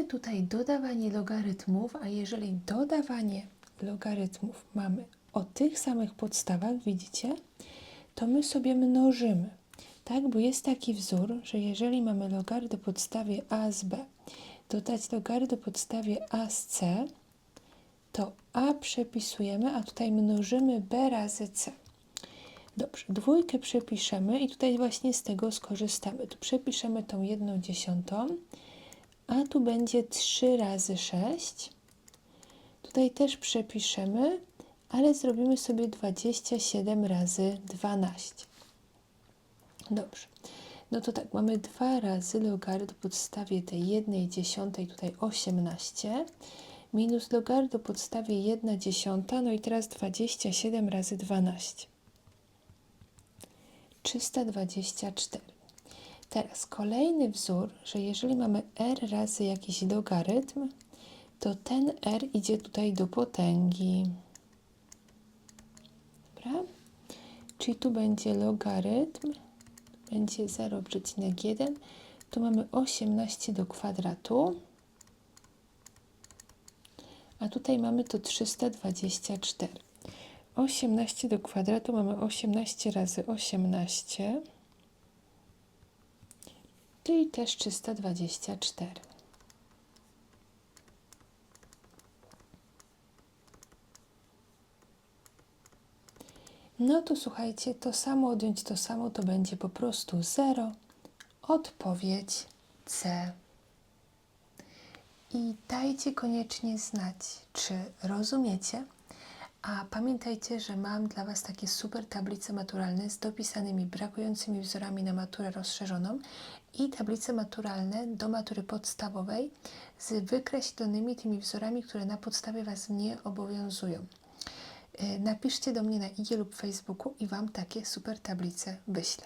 mamy tutaj dodawanie logarytmów, a jeżeli dodawanie logarytmów mamy o tych samych podstawach, widzicie, to my sobie mnożymy. Tak, bo jest taki wzór, że jeżeli mamy logaryt o podstawie a z b, dodać logaryt o podstawie a z c, to a przepisujemy, a tutaj mnożymy b razy c. Dobrze, dwójkę przepiszemy i tutaj właśnie z tego skorzystamy. Tu przepiszemy tą jedną dziesiątą, a tu będzie 3 razy 6. Tutaj też przepiszemy, ale zrobimy sobie 27 razy 12. Dobrze. No to tak, mamy 2 razy logaryt w podstawie tej 1 dziesiątej, tutaj 18, minus logaryt w podstawie 1 dziesiąta, no i teraz 27 razy 12. 324. Teraz kolejny wzór, że jeżeli mamy r razy jakiś logarytm, to ten r idzie tutaj do potęgi. Dobra? Czyli tu będzie logarytm, będzie 0,1, tu mamy 18 do kwadratu, a tutaj mamy to 324. 18 do kwadratu mamy 18 razy 18, czyli też 324. No to słuchajcie, to samo odjąć to samo to będzie po prostu 0. Odpowiedź C. I dajcie koniecznie znać, czy rozumiecie. A pamiętajcie, że mam dla Was takie super tablice maturalne z dopisanymi brakującymi wzorami na maturę rozszerzoną i tablice maturalne do matury podstawowej z wykreślonymi tymi wzorami, które na podstawie Was nie obowiązują. Y, Napiszcie do mnie na IG lub Facebooku i Wam takie super tablice wyślę.